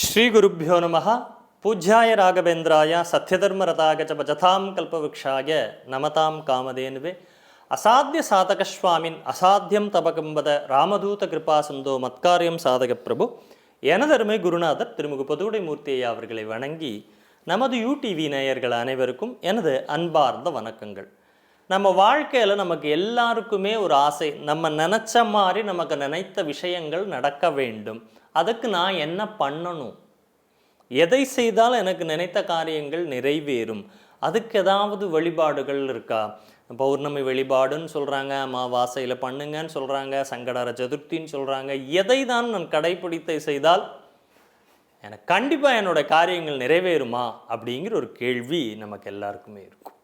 ஸ்ரீ ஸ்ரீகுருப்போ நம பூஜ்யாய ராகவேந்திராய சத்யதர்மரதாகச்ச பஜதாம் கல்பவృక్షாய நமதாம் காமதேனுவே. அசாத்திய சாதக சுவாமின் அசாத்தியம் தபகம்பத ராமதூத கிருபா சிந்தோ மத்காரியம் சாதக பிரபு எனதருமை குருநாதர் திருமுக பதுவுடை மூர்த்தியை அவர்களை வணங்கி நமது யூடிவி நேயர்கள் அனைவருக்கும் எனது அன்பார்ந்த வணக்கங்கள். நம்ம வாழ்க்கையில் நமக்கு எல்லாருக்குமே ஒரு ஆசை நம்ம நினச்ச மாதிரி நமக்கு நினைத்த விஷயங்கள் நடக்க வேண்டும். அதுக்கு நான் என்ன பண்ணணும்? எதை செய்தால் எனக்கு நினைத்த காரியங்கள் நிறைவேறும்? அதுக்கு ஏதாவது வழிபாடுகள் இருக்கா? பௌர்ணமி வழிபாடுன்னு சொல்கிறாங்க அமாவாசையில் பண்ணுங்கன்னு சொல்கிறாங்க சங்கடார சதுர்த்தின்னு சொல்கிறாங்க எதை தான் நான் கடைப்பிடித்தை செய்தால் எனக்கு கண்டிப்பாக என்னோட காரியங்கள் நிறைவேறுமா? அப்படிங்கிற ஒரு கேள்வி நமக்கு எல்லாருக்குமே இருக்கும்.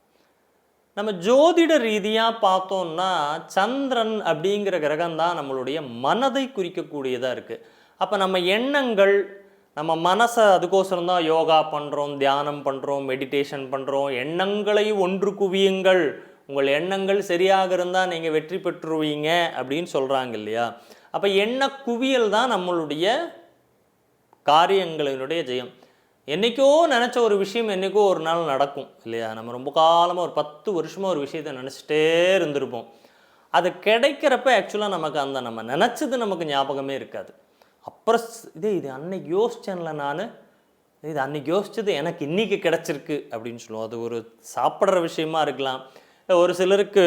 நம்ம ஜோதிட ரீதியாக பார்த்தோம்னா சந்திரன் அப்படிங்கிற கிரகம் தான் நம்மளுடைய மனதை குறிக்கக்கூடியதாக இருக்குது அப்போ நம்ம எண்ணங்கள் நம்ம மனசை அதுக்கோசரம் தான் யோகா பண்ணுறோம் தியானம் பண்ணுறோம் மெடிடேஷன் பண்ணுறோம் எண்ணங்களை ஒன்று குவியுங்கள். உங்கள் எண்ணங்கள் சரியாக இருந்தால் நீங்கள் வெற்றி பெற்றுருவீங்க அப்படின்னு சொல்கிறாங்க இல்லையா? அப்போ எண்ண குவியல் தான் நம்மளுடைய காரியங்களினுடைய ஜெயம். என்றைக்கோ நினச்ச ஒரு விஷயம் என்றைக்கோ ஒரு நாள் நடக்கும் இல்லையா? நம்ம ரொம்ப காலமாக ஒரு பத்து வருஷமாக ஒரு விஷயத்தை நினச்சிட்டே இருந்திருப்போம். அது கிடைக்கிறப்ப ஆக்சுவலாக நமக்கு அந்த நம்ம நினச்சது நமக்கு ஞாபகமே இருக்காது. அப்புறம் இதே இது அன்னைக்கு யோசிச்சேன்ல நான் இது அன்னைக்கு யோசிச்சது எனக்கு இன்றைக்கி கிடச்சிருக்கு அப்படின்னு சொல்லுவோம். அது ஒரு சாப்பிட்ற விஷயமா இருக்கலாம். ஒரு சிலருக்கு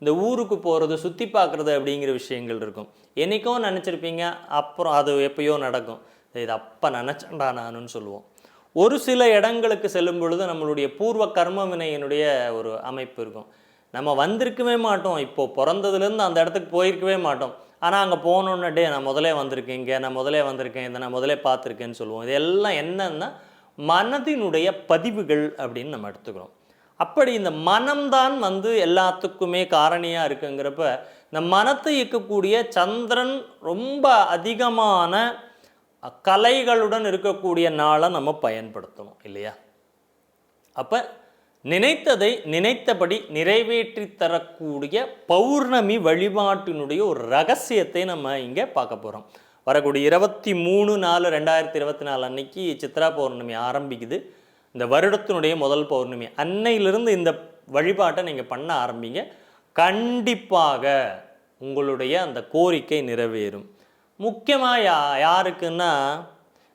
இந்த ஊருக்கு போகிறது சுற்றி பார்க்குறது அப்படிங்கிற விஷயங்கள் இருக்கும். என்றைக்கோ நினச்சிருப்பீங்க அப்புறம் அது எப்பயோ நடக்கும். இது அப்போ நினச்சேன்டா நானுன்னு சொல்லுவோம். ஒரு சில இடங்களுக்கு செல்லும் பொழுது நம்மளுடைய பூர்வ கர்ம வினையினுடைய ஒரு அமைப்பு இருக்கும். நம்ம வந்திருக்கவே மாட்டோம். இப்போ பிறந்ததுலேருந்து அந்த இடத்துக்கு போயிருக்கவே மாட்டோம். ஆனால் அங்கே போகணுன்னு டே நான் முதலே வந்திருக்கேன் இங்கே நான் முதலே வந்திருக்கேன் இதை நான் முதலே பார்த்துருக்கேன்னு சொல்லுவோம். இதெல்லாம் என்னன்னா மனதினுடைய பதிவுகள் அப்படின்னு நம்ம எடுத்துக்கிறோம். அப்படி இந்த மனம்தான் வந்து எல்லாத்துக்குமே காரணியாக இருக்குங்கிறப்ப இந்த மனத்தை இயக்கக்கூடிய சந்திரன் ரொம்ப அதிகமான கலைகளுடன் இருக்கக்கூடிய நாளை நம்ம பயன்படுத்தணும் இல்லையா? அப்போ நினைத்ததை நினைத்தபடி நிறைவேற்றி தரக்கூடிய பௌர்ணமி வழிபாட்டினுடைய ஒரு ரகசியத்தை நம்ம இங்கே பார்க்க போகிறோம் வரக்கூடிய இருபத்தி மூணு நாலு ரெண்டாயிரத்தி இருபத்தி நாலு அன்னைக்கு சித்ரா பௌர்ணமி ஆரம்பிக்குது. இந்த வருடத்தினுடைய முதல் பௌர்ணமி. அன்னையிலிருந்து இந்த வழிபாட்டை நீங்கள் பண்ண ஆரம்பிங்க. கண்டிப்பாக உங்களுடைய அந்த கோரிக்கை நிறைவேறும். முக்கியமாக யா யாருக்குன்னா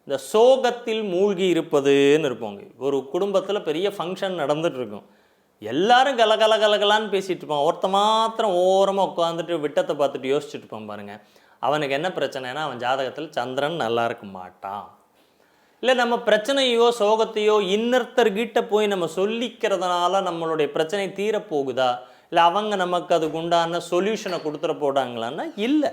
இந்த சோகத்தில் மூழ்கி இருப்பதுன்னு இருப்போங்க. ஒரு குடும்பத்தில் பெரிய ஃபங்க்ஷன் நடந்துகிட்ருக்கும் எல்லாரும் கலகல கலகலான்னு பேசிகிட்டு இருப்பான் ஒருத்த மாத்திரம் ஓரமாக உட்காந்துட்டு விட்டத்தை பார்த்துட்டு யோசிச்சுட்டு இருப்பான் பாருங்கள் அவனுக்கு என்ன பிரச்சனைனா அவன் ஜாதகத்தில் சந்திரன் நல்லா இருக்க மாட்டான். இல்லை நம்ம பிரச்சனையோ சோகத்தையோ இன்னொருத்தர்கிட்ட போய் நம்ம சொல்லிக்கிறதுனால நம்மளுடைய பிரச்சனை தீரப்போகுதா? இல்லை அவங்க நமக்கு அதுக்கு உண்டான சொல்யூஷனை கொடுத்துட போடாங்களான்னா இல்லை.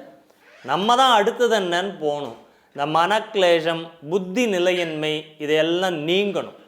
நம்ம தான் அடுத்தது என்னன்னு போகணும். இந்த மனக்லேஷம் புத்தி நிலையின்மை இதையெல்லாம் நீங்கணும்.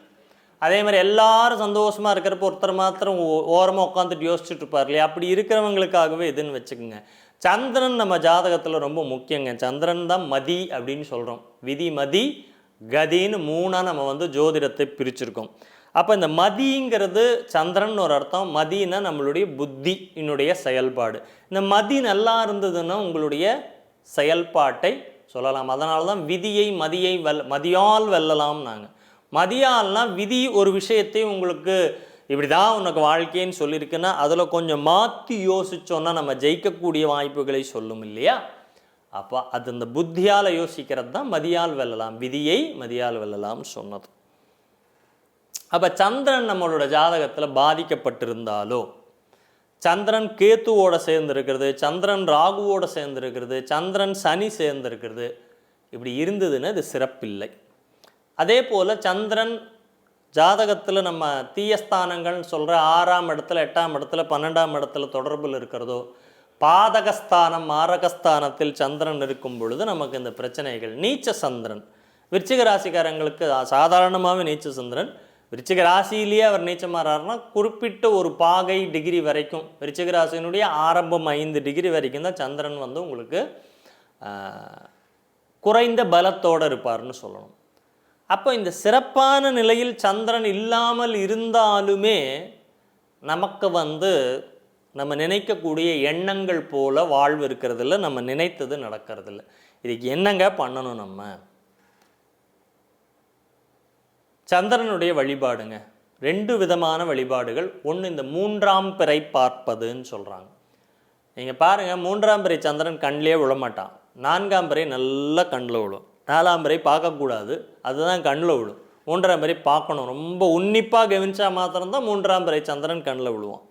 அதே மாதிரி எல்லாரும் சந்தோஷமாக இருக்கிறப்ப ஒருத்தர் மாத்திரம் ஓ- உட்காந்துட்டு யோசிச்சுட்டு இருப்பார் இல்லையா? அப்படி இருக்கிறவங்களுக்காகவே இதுன்னு வச்சுக்கோங்க. சந்திரன் நம்ம ஜாதகத்தில் ரொம்ப முக்கியங்க. சந்திரன் தான் மதி அப்படின்னு சொல்கிறோம் விதி மதி கதின்னு மூணாக நம்ம வந்து ஜோதிடத்தை பிரிச்சிருக்கோம். அப்போ இந்த மதிங்கிறது சந்திரன் ஒரு அர்த்தம். மதினா நம்மளுடைய புத்தி என்னுடைய செயல்பாடு. இந்த மதி நல்லா இருந்ததுன்னா உங்களுடைய செயல்பாட்டை சொல்லலாம். அதனால தான் விதியை மதியை வெல் மதியால் வெல்லலாம் நாங்கள் மதியால்னா விதி ஒரு விஷயத்தை உங்களுக்கு இப்படி தான் உனக்கு வாழ்க்கைன்னு சொல்லியிருக்குன்னா அதில் கொஞ்சம் மாற்றி யோசித்தோன்னா நம்ம ஜெயிக்கக்கூடிய வாய்ப்புகளை சொல்லும் இல்லையா? அப்போ அது அந்த புத்தியால் யோசிக்கிறது தான் மதியால் வெல்லலாம். விதியை மதியால் வெல்லலாம்னு சொன்னது. அப்போ சந்திரன் நம்மளோட ஜாதகத்தில் பாதிக்கப்பட்டிருந்தாலோ சந்திரன் கேத்துவோட சேர்ந்துருக்கிறது சந்திரன் ராகுவோட சேர்ந்துருக்கிறது சந்திரன் சனி சேர்ந்துருக்கிறது. இப்படி இருந்ததுன்னா இது சிறப்பில்லை. அதே போல் சந்திரன் ஜாதகத்தில் நம்ம தீயஸ்தானங்கள்னு சொல்கிற ஆறாம் இடத்துல எட்டாம் இடத்துல பன்னெண்டாம் இடத்துல தொடர்பில் இருக்கிறதோ பாதகஸ்தானம் மாரகஸ்தானத்தில் சந்திரன் இருக்கும் பொழுது நமக்கு இந்த பிரச்சனைகள். நீச்ச சந்திரன். விருச்சிக ராசிக்காரங்களுக்கு சாதாரணமாகவே நீச்ச சந்திரன். விருச்சிக ராசியிலேயே அவர் நீச்சமாறாருன்னா குறிப்பிட்ட ஒரு பாகை டிகிரி வரைக்கும். விருச்சிக ராசியினுடைய ஆரம்பம் ஐந்து டிகிரி வரைக்கும் தான் சந்திரன் வந்து உங்களுக்கு குறைந்த பலத்தோடு இருப்பார்னு சொல்லணும். அப்போ இந்த சிறப்பான நிலையில் சந்திரன் இல்லாமல் இருந்தாலுமே நமக்கு வந்து நம்ம நினைக்கக்கூடிய எண்ணங்கள் போல வாழ்வு இருக்கிறதில்ல நம்ம நினைத்தது நடக்கிறதில்ல. இதுக்கு என்னங்க பண்ணணும் நம்ம? சந்திரனுடைய வழிபாடுங்க. ரெண்டு விதமான வழிபாடுகள். ஒன்று இந்த மூன்றாம் பிறை பார்ப்பதுன்னு சொல்கிறாங்க நீங்கள் பாருங்கள் மூன்றாம் பிறை சந்திரன் கண்ணிலே விழமாட்டான். நான்காம் பிறை நல்லா கண்ணில் விழும். நாலாம் பிறை பார்க்கக்கூடாது அதுதான் கண்ணில் விழும். மூன்றாம் பிறை பார்க்கணும். ரொம்ப உன்னிப்பாக கவனிச்சா மாத்திரம்தான் மூன்றாம் பிறை சந்திரன் கண்ணில் விழுவான்.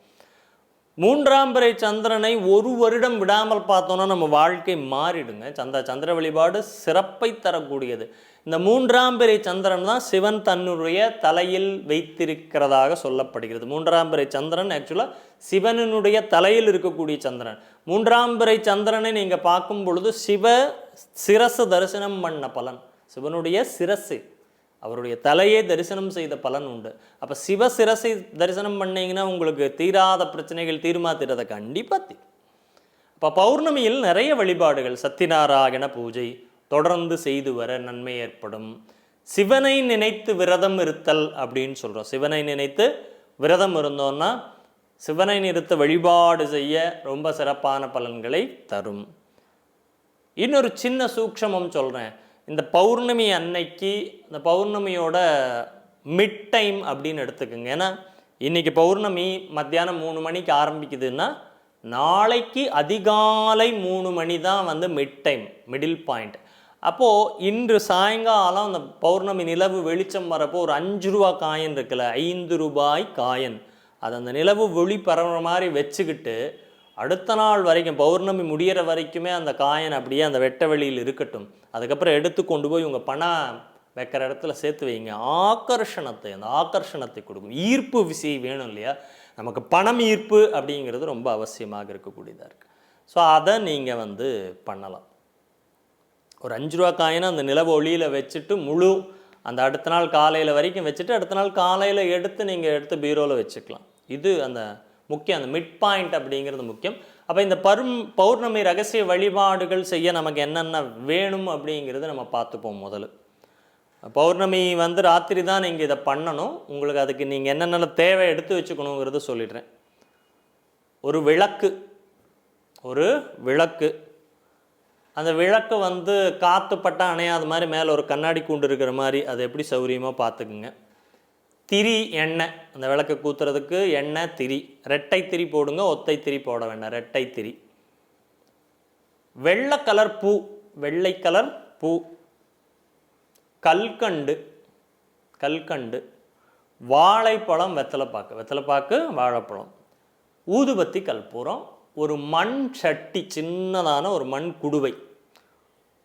மூன்றாம் பிறை சந்திரனை ஒரு வருடம் விடாமல் பார்த்தோன்னா நம்ம வாழ்க்கை மாறிடுங்க. சந்த சந்திர வழிபாடு சிறப்பை தரக்கூடியது. இந்த மூன்றாம் பிறை சந்திரன் தான் சிவன் தன்னுடைய தலையில் வைத்திருக்கிறதாக சொல்லப்படுகிறது. மூன்றாம் பிறை சந்திரன் ஆக்சுவலாக சிவனுடைய தலையில் இருக்கக்கூடிய சந்திரன். மூன்றாம் பிறை சந்திரனை நீங்கள் பார்க்கும் பொழுது சிவ சிரசு தரிசனம் பண்ண பலன். சிவனுடைய சிரசு அவருடைய தலையை தரிசனம் செய்த பலன் உண்டு. அப்போ சிவ சிரசை தரிசனம் பண்ணிங்கன்னா உங்களுக்கு தீராத பிரச்சனைகள் தீர்மா கண்டிப்பாக தீரும். இப்போ பௌர்ணமியில் நிறைய வழிபாடுகள். சத்தியநாராயண பூஜை தொடர்ந்து செய்து வர நன்மை ஏற்படும். சிவனை நினைத்து விரதம் இருத்தல் அப்படின்னு சொல்கிறோம் சிவனை நினைத்து விரதம் இருந்தோம்னா சிவனை நிறுத்த வழிபாடு செய்ய ரொம்ப சிறப்பான பலன்களை தரும். இன்னொரு சின்ன சூக்ஷமம் சொல்கிறேன் இந்த பௌர்ணமி அன்னைக்கு இந்த பௌர்ணமியோட மிட் டைம் அப்படின்னு எடுத்துக்கோங்க. ஏன்னா இன்றைக்கி பௌர்ணமி மத்தியானம் மூணு மணிக்கு ஆரம்பிக்குதுன்னா நாளைக்கு அதிகாலை மூணு மணி தான் வந்து மிட் டைம் மிடில் பாயிண்ட் அப்போது இன்று சாயங்காலம் அந்த பௌர்ணமி நிலவு வெளிச்சம் வரப்போ ஒரு அஞ்சு ரூபா காயின் இருக்குல்ல ஐந்து ரூபாய் காயின். அது அந்த நிலவு ஒளி பரவுற மாதிரி வச்சுக்கிட்டு அடுத்த நாள் வரைக்கும் பௌர்ணமி முடியிற வரைக்குமே அந்த காயின் அப்படியே அந்த வெட்ட வெளியில் இருக்கட்டும். அதுக்கப்புறம் எடுத்து கொண்டு போய் உங்கள் பணம் வைக்கிற இடத்துல சேர்த்து வைங்க. ஆக்கர்ஷணத்தை அந்த ஆக்கர்ஷணத்தை கொடுக்கும். ஈர்ப்பு விசை வேணும் இல்லையா? நமக்கு பணம் ஈர்ப்பு அப்படிங்கிறது ரொம்ப அவசியமாக இருக்கக்கூடியதாக இருக்குது ஸோ அதை நீங்கள் வந்து பண்ணலாம். ஒரு அஞ்சு ரூபா காயினை அந்த நிலவு ஒளியில் வச்சுட்டு முழு அந்த அடுத்த நாள் காலையில் வரைக்கும் வச்சுட்டு அடுத்த நாள் காலையில் எடுத்து நீங்கள் எடுத்து பீரோவில் வச்சுக்கலாம். இது அந்த முக்கியம். அந்த மிட் பாயிண்ட் அப்படிங்கிறது முக்கியம். அப்போ இந்த பரும் பௌர்ணமி ரகசிய வழிபாடுகள் செய்ய நமக்கு என்னென்ன வேணும் அப்படிங்கிறது நம்ம பார்த்துப்போம் முதல்ல. பௌர்ணமி வந்து ராத்திரி தான் நீங்கள் இதை பண்ணணும். உங்களுக்கு அதுக்கு நீங்கள் என்னென்ன தேவை எடுத்து வச்சுக்கணுங்கிறத சொல்லிடுறேன். ஒரு விளக்கு. ஒரு விளக்கு. அந்த விளக்கு வந்து காற்று பட்டா அணையாத மாதிரி மேலே ஒரு கண்ணாடி கூண்டு இருக்கிற மாதிரி அதை எப்படி சௌரியமாக பார்த்துக்குங்க? திரி எண்ணெய். அந்த விளக்கை கூத்துறதுக்கு எண்ணெய் திரி. ரெட்டை திரி போடுங்க ஒத்தை திரி போட வேண்டாம். ரெட்டை திரி. வெள்ளை கலர் பூ. வெள்ளை கலர் பூ. கல்கண்டு. கல்கண்டு. வாழைப்பழம் வெத்தலைப்பாக்கு. வெத்தலைப்பாக்கு வாழைப்பழம். ஊதுபத்தி கற்பூரம் ஒரு மண் சட்டி சின்னதான ஒரு மண் குடுவை.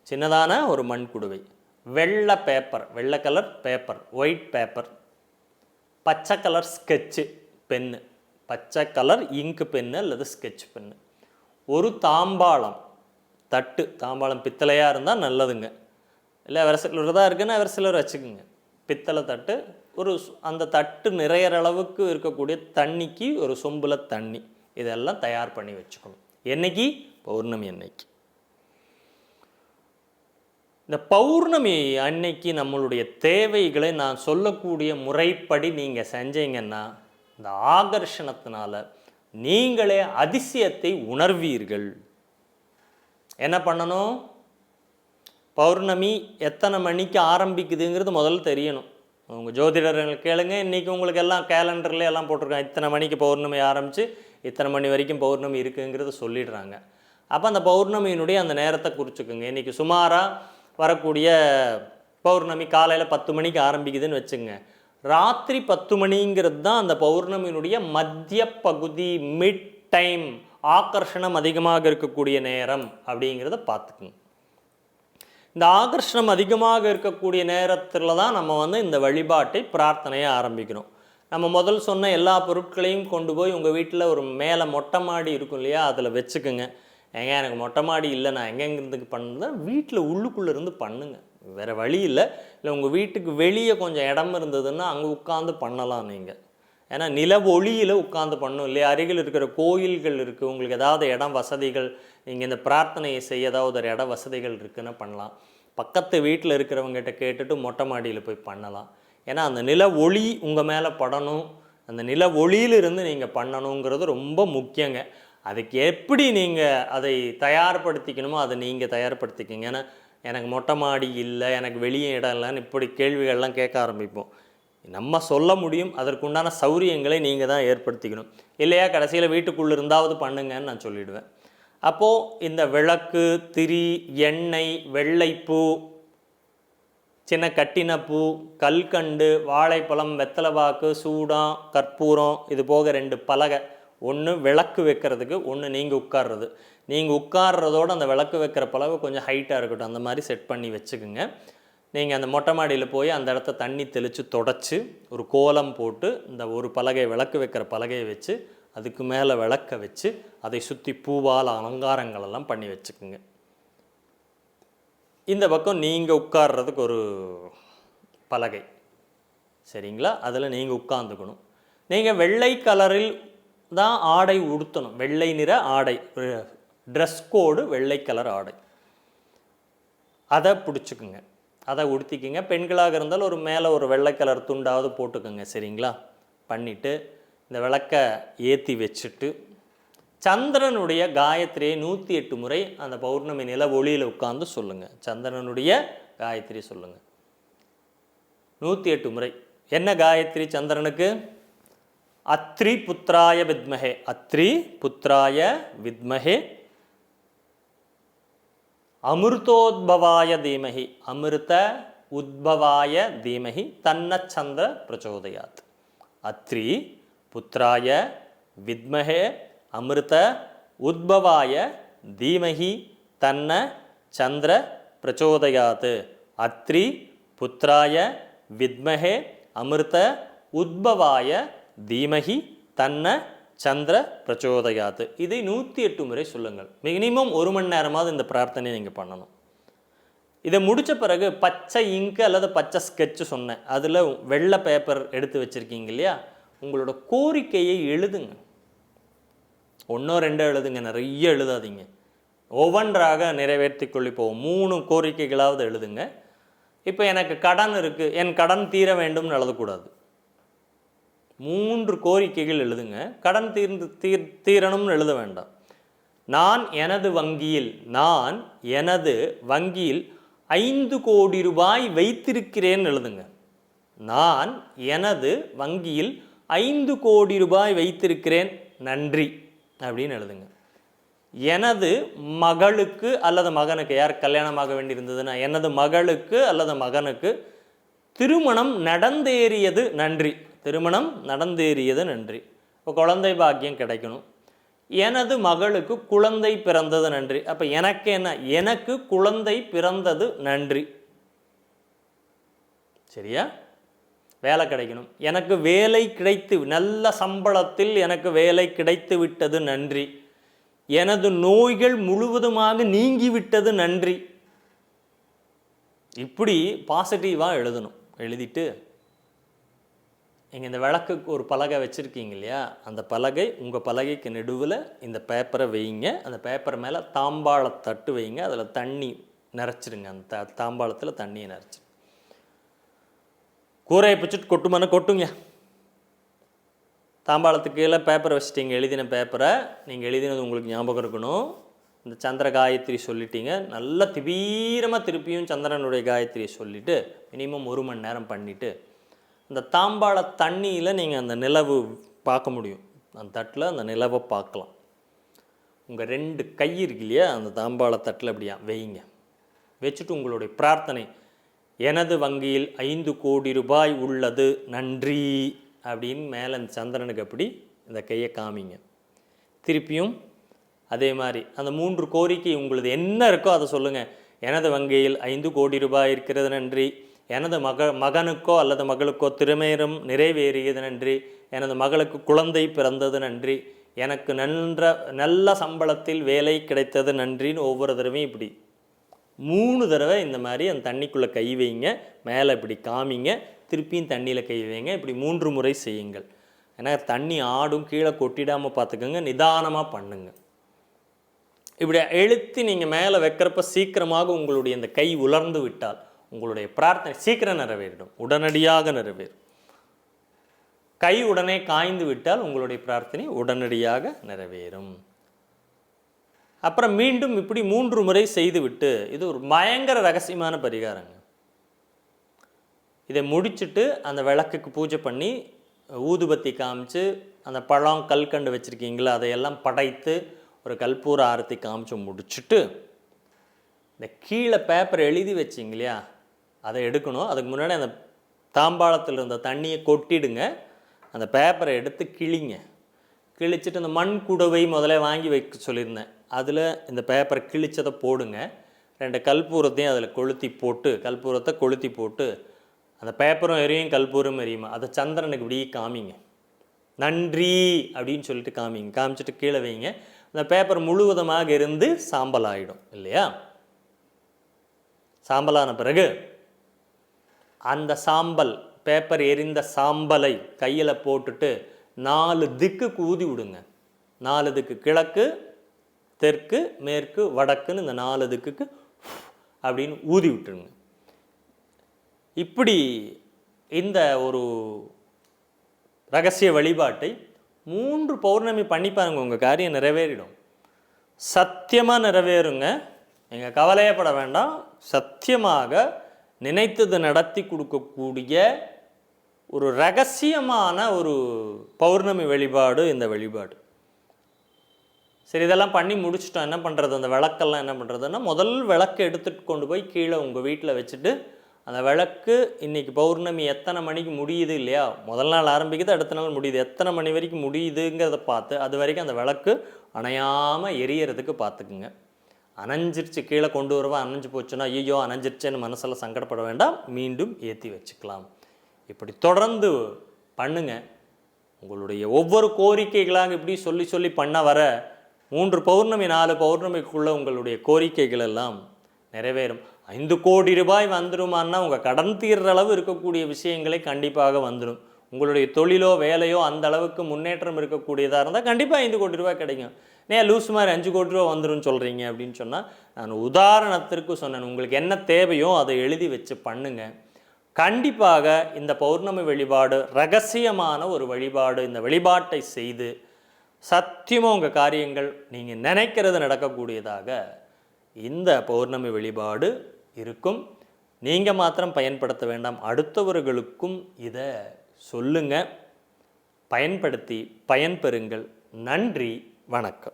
சின்னதான ஒரு மண் குடுவை. வெள்ளை பேப்பர் வெள்ளை கலர் பேப்பர் ஒயிட் பேப்பர் பச்சை கலர் ஸ்கெட்சு பென்னு பச்சை கலர் இங்கு பென்னு அல்லது ஸ்கெட்ச் பென்னு ஒரு தாம்பாளம் தட்டு. தாம்பாளம் பித்தளையாக இருந்தால் நல்லதுங்க. இல்லை வேறு சிலர் தான் இருக்குன்னா வேறு சிலர் வச்சுக்கோங்க. பித்தளை தட்டு ஒரு அந்த தட்டு நிறையிற அளவுக்கு இருக்கக்கூடிய தண்ணிக்கு ஒரு சொம்பில் தண்ணி. இதெல்லாம் தயார் பண்ணி வச்சுக்கணும். என்னைக்கு? பௌர்ணமி அன்னைக்கு. இந்த பௌர்ணமி அன்னைக்கு நம்மளுடைய தேவைகளை நான் சொல்லக்கூடிய முறைப்படி நீங்கள் செஞ்சீங்கன்னா இந்த ஆகர்ஷணத்தினால நீங்களே அதிசயத்தை உணர்வீர்கள். என்ன பண்ணணும்? பௌர்ணமி எத்தனை மணிக்கு ஆரம்பிக்குதுங்கிறது முதல்ல தெரியணும். உங்கள் ஜோதிடர்கள் கேளுங்க இன்றைக்கி உங்களுக்கு எல்லாம் கேலண்டர்ல எல்லாம் போட்டிருக்காங்க. இத்தனை மணிக்கு பௌர்ணமி ஆரம்பித்து இத்தனை மணி வரைக்கும் பௌர்ணமி இருக்குங்கிறத சொல்லிடுறாங்க. அப்போ அந்த பௌர்ணமியினுடைய அந்த நேரத்தை குறிச்சுக்குங்க. இன்றைக்கி சுமாராக வரக்கூடிய பௌர்ணமி காலையில் பத்து மணிக்கு ஆரம்பிக்குதுன்னு வச்சுங்க. ராத்திரி பத்து மணிங்கிறது தான் அந்த பௌர்ணமியினுடைய மத்திய பகுதி மிட் டைம் ஆகர்ஷணம் அதிகமாக இருக்கக்கூடிய நேரம் அப்படிங்கிறத பார்த்துக்குங்க. இந்த ஆகர்ஷணம் அதிகமாக இருக்கக்கூடிய நேரத்தில் தான் நம்ம வந்து இந்த வழிபாட்டை பிரார்த்தனையை ஆரம்பிக்கிறோம். நம்ம முதல் சொன்ன எல்லா பொருட்களையும் கொண்டு போய் உங்கள் வீட்டில் ஒரு மேலே மொட்டை மாடி இருக்கும் இல்லையா? அதில் வச்சுக்குங்க. ஏங்க எனக்கு மொட்டை மாடி இல்லை. நான் எங்கெங்கிருந்து பண்ணுறதா வீட்டில் உள்ளுக்குள்ளே இருந்து பண்ணுங்க. வேறு வழி இல்லை. இல்லை உங்கள் வீட்டுக்கு வெளியே கொஞ்சம் இடம் இருந்ததுன்னா அங்கே உட்காந்து பண்ணலாம் நீங்கள் ஏன்னா நில ஒளியில் உட்காந்து பண்ணும் இல்லையா? அருகில் இருக்கிற கோயில்கள் இருக்குது உங்களுக்கு ஏதாவது இடம் வசதிகள் நீங்கள் இந்த பிரார்த்தனையை செய்ய ஏதாவது ஒரு இட வசதிகள் இருக்குன்னு பண்ணலாம். பக்கத்து வீட்டில் இருக்கிறவங்ககிட்ட கேட்டுட்டு மொட்டை மாடியில் போய் பண்ணலாம். ஏன்னா அந்த நில ஒளி உங்கள் மேலே படணும். அந்த நில ஒளியிலிருந்து நீங்கள் பண்ணணுங்கிறது ரொம்ப முக்கியங்க. அதுக்கு எப்படி நீங்கள் அதை தயார்படுத்திக்கணுமோ அதை நீங்கள் தயார்படுத்திக்கிங்க. ஏன்னா எனக்கு மொட்டை மாடி இல்லை எனக்கு வெளியே இடம் இல்லைன்னு இப்படி கேள்விகள்லாம் கேட்க ஆரம்பிப்போம். நம்ம சொல்ல முடியும் அதற்குண்டான சௌரியங்களை நீங்கள் தான் ஏற்படுத்திக்கணும். இல்லையா கடைசியில் வீட்டுக்குள்ளே இருந்தாவது பண்ணுங்கன்னு நான் சொல்லிவிடுவேன் அப்போது இந்த விளக்கு திரி எண்ணெய் வெள்ளைப்பூ சின்ன கட்டின பூ கல்கண்டு வாழைப்பழம் வெத்தலைபாக்கு சூடம் கற்பூரம் இது போக ரெண்டு பலகை. ஒன்று விளக்கு வைக்கிறதுக்கு ஒன்று நீங்கள் உட்கார்றது. நீங்கள் உட்கார்றதோட அந்த விளக்கு வைக்கிற பலகை கொஞ்சம் ஹைட்டாக இருக்கட்டும் அந்த மாதிரி செட் பண்ணி வச்சுக்குங்க. நீங்கள் அந்த மொட்டை மாடியில் போய் அந்த இடத்த தண்ணி தெளித்து தொடச்சி ஒரு கோலம் போட்டு இந்த ஒரு பலகை விளக்கு வைக்கிற பலகையை வச்சு அதுக்கு மேலே விளக்க வச்சு அதை சுற்றி பூவால் அலங்காரங்கள் எல்லாம் பண்ணி வச்சுக்குங்க. இந்த பக்கம் நீங்கள் உட்கார்றதுக்கு ஒரு பலகை. சரிங்களா? அதில் நீங்கள் உட்காந்துக்கணும் நீங்கள் வெள்ளை கலரில் தான் ஆடை உடுத்தணும். வெள்ளை நிற ஆடை. ட்ரெஸ் கோடு வெள்ளை கலர் ஆடை. அதை பிடிச்சிக்குங்க. அதை உடுத்திக்குங்க. பெண்களாக இருந்தால் ஒரு மேலே ஒரு வெள்ளை கலர் துண்டாவது போட்டுக்கோங்க. சரிங்களா? பண்ணிவிட்டு இந்த விளக்கை ஏற்றி வச்சுட்டு சந்திரனுடைய காயத்ரியை நூற்றி எட்டு முறை அந்த பௌர்ணமி நில ஒளியில் உட்கார்ந்து சொல்லுங்கள் சந்திரனுடைய காயத்ரி சொல்லுங்கள் நூற்றி எட்டு முறை. என்ன காயத்ரி சந்திரனுக்கு? அத்ரி புத்திராய வித்மஹே. அத்ரி புத்திராய வித்மஹே. அமிர்தோத்பவாய தீமஹி. அமிர்த உத்பவாய தீமஹி. தன்னச்சந்திர பிரச்சோதயாத். அத்ரி புத்திராய வித்மஹே. அமிர்த உத்பவாய தீமஹி தன்ன சந்திர பிரச்சோதயாத்து அத்ரி புத்திராய வித்மஹே அமிர்த உத்பவாய தீமஹி தன்ன சந்திர பிரச்சோதயாத்து இதை நூற்றி எட்டு முறை சொல்லுங்கள். மினிமம் ஒரு மணி நேரமாவது இந்த பிரார்த்தனையை நீங்கள் பண்ணணும். இதை முடித்த பிறகு பச்சை இங்கு அல்லது பச்சை ஸ்கெட்சு சொன்னேன். அதில் வெள்ளை பேப்பர் எடுத்து வச்சுருக்கீங்க இல்லையா? உங்களோட கோரிக்கையை எழுதுங்க. ஒன்றோ ரெண்டோ எழுதுங்க நிறைய எழுதாதீங்க. ஒவ்வொன்றாக நிறைவேற்றி கொள்ளிப்போம் மூணு கோரிக்கைகளாவது எழுதுங்க. இப்போ எனக்கு கடன் இருக்குது என் கடன் தீர வேண்டும்னு எழுதக்கூடாது. மூன்று கோரிக்கைகள் எழுதுங்க கடன் தீர்ந்து தீர் தீரணும்னு எழுத வேண்டாம். நான் எனது வங்கியில் நான் எனது வங்கியில் ஐந்து கோடி ரூபாய் வைத்திருக்கிறேன் எழுதுங்க. நான் எனது வங்கியில் ஐந்து கோடி ரூபாய் வைத்திருக்கிறேன். நன்றி. அப்படின்னு எழுதுங்க. எனது மகளுக்கு அல்லது மகனுக்கு யார் கல்யாணமாக வேண்டியிருந்ததுன்னா எனது மகளுக்கு அல்லது மகனுக்கு திருமணம் நடந்தேறியது நன்றி. திருமணம் நடந்தேறியது நன்றி. இப்போ குழந்தை பாக்கியம் கிடைக்கணும். எனது மகளுக்கு குழந்தை பிறந்தது நன்றி. அப்போ எனக்கு என்ன? எனக்கு குழந்தை பிறந்தது நன்றி. சரியா? வேலை கிடைக்கணும். எனக்கு வேலை கிடைத்து நல்ல சம்பளத்தில் எனக்கு வேலை கிடைத்து விட்டது நன்றி. எனது நோய்கள் முழுவதுமாக நீங்கிவிட்டது நன்றி. இப்படி பாசிட்டிவாக எழுதணும். எழுதிட்டு நீங்கள் இந்த விளக்குக்கு ஒரு பலகை வச்சுருக்கீங்க இல்லையா? அந்த பலகை உங்கள் பலகைக்கு நடுவில் இந்த பேப்பரை வைங்க. அந்த பேப்பர் மேலே தாம்பாளத்தட்டு வைங்க. அதில் தண்ணி நிறச்சிருங்க அந்த த தாம்பாளத்தில் தண்ணியை நிறச்சிருங்க கூரையை பிடிச்சிட்டு கொட்டுமான கொட்டுங்க. தாம்பாளத்துக்கு கீழே பேப்பரை வச்சுட்டீங்க. எழுதின பேப்பரை நீங்கள் எழுதினது உங்களுக்கு ஞாபகம் இருக்கணும். இந்த சந்திர காயத்ரி சொல்லிட்டீங்க. நல்லா திபீரமாக திருப்பியும் சந்திரனுடைய காயத்ரியை சொல்லிவிட்டு மினிமம் ஒரு மணி நேரம் பண்ணிவிட்டு இந்த தாம்பாள தண்ணியில் நீங்கள் அந்த நிலவு பார்க்க முடியும். அந்த தட்டில் அந்த நிலவை பார்க்கலாம். உங்கள் ரெண்டு கை இருக்கு இல்லையா? அந்த தாம்பாள தட்டில் அப்படியா? வைங்க. வச்சுட்டு உங்களுடைய பிரார்த்தனை எனது வங்கியில் ஐந்து கோடி ரூபாய் உள்ளது நன்றி. அப்படின்னு மேலே அந்த சந்திரனுக்கு அப்படி இந்த கையை காமிங்க. திருப்பியும் அதே மாதிரி அந்த மூன்று கோரிக்கை உங்களது என்ன இருக்கோ அதை சொல்லுங்கள் எனது வங்கியில் ஐந்து கோடி ரூபாய் இருக்கிறது நன்றி. எனது மக மகனுக்கோ அல்லது மகளுக்கோ திருமேறும் நிறைவேறியது நன்றி. எனது மகளுக்கு குழந்தை பிறந்தது நன்றி. எனக்கு நன்ற நல்ல சம்பளத்தில் வேலை கிடைத்தது நன்றின்னு ஒவ்வொரு தடவையும் இப்படி மூணு தடவை இந்த மாதிரி அந்த தண்ணிக்குள்ளே கை வைங்க. மேலே இப்படி காமிங்க. திருப்பியும் தண்ணியில் கை வைங்க. இப்படி மூன்று முறை செய்யுங்கள். ஏன்னா தண்ணி ஆடும் கீழே கொட்டிடாமல் பார்த்துக்கோங்க. நிதானமாக பண்ணுங்க. இப்படி எழுத்து நீங்கள் மேலே வைக்கிறப்ப சீக்கிரமாக உங்களுடைய இந்த கை உலர்ந்து விட்டால் உங்களுடைய பிரார்த்தனை சீக்கிரம் நிறைவேறிடும். உடனடியாக நிறைவேறும். கை உடனே காய்ந்து விட்டால் உங்களுடைய பிரார்த்தனை உடனடியாக நிறைவேறும். அப்புறம் மீண்டும் இப்படி மூன்று முறை செய்துவிட்டு இது ஒரு பயங்கர ரகசியமான பரிகாரங்க. இதை முடிச்சுட்டு அந்த விளக்குக்கு பூஜை பண்ணி ஊதுபத்தி காமிச்சு அந்த பழம் கல்கண்டு வச்சுருக்கீங்களா அதையெல்லாம் படைத்து ஒரு கல்பூர ஆரத்தி காமிச்சு முடிச்சுட்டு இந்த கீழே பேப்பர் எழுதி வச்சிங்க இல்லையா அதை எடுக்கணும். அதுக்கு முன்னாடி அந்த தாம்பாளத்தில் இருந்த தண்ணியை கொட்டிடுங்க. அந்த பேப்பரை எடுத்து கிழிங்க. கிழிச்சிட்டு அந்த மண் குடவை முதல்ல வாங்கி வைக்க சொல்லியிருந்தேன். அதில் இந்த பேப்பரை கிழிச்சதை போடுங்க. ரெண்டு கற்பூரத்தையும் அதில் கொளுத்தி போட்டு கல்பூரத்தை கொளுத்தி போட்டு அந்த பேப்பரும் எரியும் கல்பூரும் எரியுமா? அதை சந்திரனுக்கு இப்படி காமிங்க. நன்றி அப்படின்னு சொல்லிட்டு காமிங்க. காமிச்சிட்டு கீழே வைங்க. அந்த பேப்பர் முழுவதுமாக இருந்து சாம்பல் ஆகிடும் இல்லையா? சாம்பலான பிறகு அந்த சாம்பல் பேப்பர் எரிந்த சாம்பலை கையில் போட்டுட்டு நாலு திக்குக்கு ஊதி விடுங்க. நாலு திக்கு கிழக்கு தெற்கு மேற்கு வடக்குன்னு இந்த நாலு திக்குக்கு அப்படின்னு ஊதி விட்டுருங்க. இப்படி இந்த ஒரு ரகசிய வழிபாட்டை மூன்று பௌர்ணமி பண்ணி பாருங்க உங்கள் காரியம் நிறைவேறிடும். சத்தியமாக நிறைவேறுங்க. நீங்கள் கவலையப்பட வேண்டாம். சத்தியமாக நினைத்தது நடத்தி கொடுக்கக்கூடிய ஒரு ரகசியமான ஒரு பௌர்ணமி வழிபாடு இந்த வழிபாடு. சரி இதெல்லாம் பண்ணி முடிச்சிட்டோம். என்ன பண்ணுறது அந்த விளக்கெல்லாம் என்ன பண்ணுறதுன்னா முதல் விளக்கு எடுத்துகிட்டு கொண்டு போய் கீழே உங்கள் வீட்டில் வச்சுட்டு அந்த விளக்கு இன்னைக்கு பௌர்ணமி எத்தனை மணிக்கு முடியுது இல்லையா? முதல் நாள் ஆரம்பிக்குது அடுத்த நாள் முடியுது. எத்தனை மணி வரைக்கும் முடியுதுங்கிறத பார்த்து அது வரைக்கும் அந்த விளக்கு அணையாமல் எரியறதுக்கு பார்த்துக்குங்க. அணைஞ்சிருச்சு கீழே கொண்டு வருவா அணைஞ்சு போச்சுன்னா ஐயோ அணைஞ்சிருச்சேன்னு மனசில் சங்கடப்பட வேண்டாம். மீண்டும் ஏற்றி வச்சுக்கலாம். இப்படி தொடர்ந்து பண்ணுங்க. உங்களுடைய ஒவ்வொரு கோரிக்கைகளாக இப்படி சொல்லி சொல்லி பண்ண வர மூன்று பௌர்ணமி நாலு பௌர்ணமிக்குள்ள உங்களுடைய கோரிக்கைகள் எல்லாம் நிறைவேறும். ஐந்து கோடி ரூபாய் வந்துருமான்னா உங்கள் கடன் தீர்ற அளவு இருக்கக்கூடிய விஷயங்களை கண்டிப்பாக வந்துடும் உங்களுடைய தொழிலோ வேலையோ அந்த அளவுக்கு முன்னேற்றம் இருக்கக்கூடியதாக இருந்தால் கண்டிப்பாக ஐந்து கோடி ரூபாய் கிடைக்கும். நே லூஸ் மாதிரி அஞ்சு கோடி ரூபா வந்துரும்னு சொல்கிறீங்க அப்படின்னு சொன்னால் நான் உதாரணத்திற்கு சொன்னேன். உங்களுக்கு என்ன தேவையோ அதை எழுதி வச்சு பண்ணுங்க. கண்டிப்பாக இந்த பௌர்ணமி வழிபாடு ரகசியமான ஒரு வழிபாடு இந்த வழிபாட்டை செய்து சத்தியமாக உங்கள் காரியங்கள் நீங்கள் நினைக்கிறது நடக்கக்கூடியதாக இந்த பௌர்ணமி வழிபாடு இருக்கும். நீங்கள் மாத்திரம் பயன்படுத்த வேண்டாம். அடுத்தவர்களுக்கும் இதை சொல்லுங்கள் பயன்படுத்தி பயன்பெறுங்கள். நன்றி. வணக்கம்.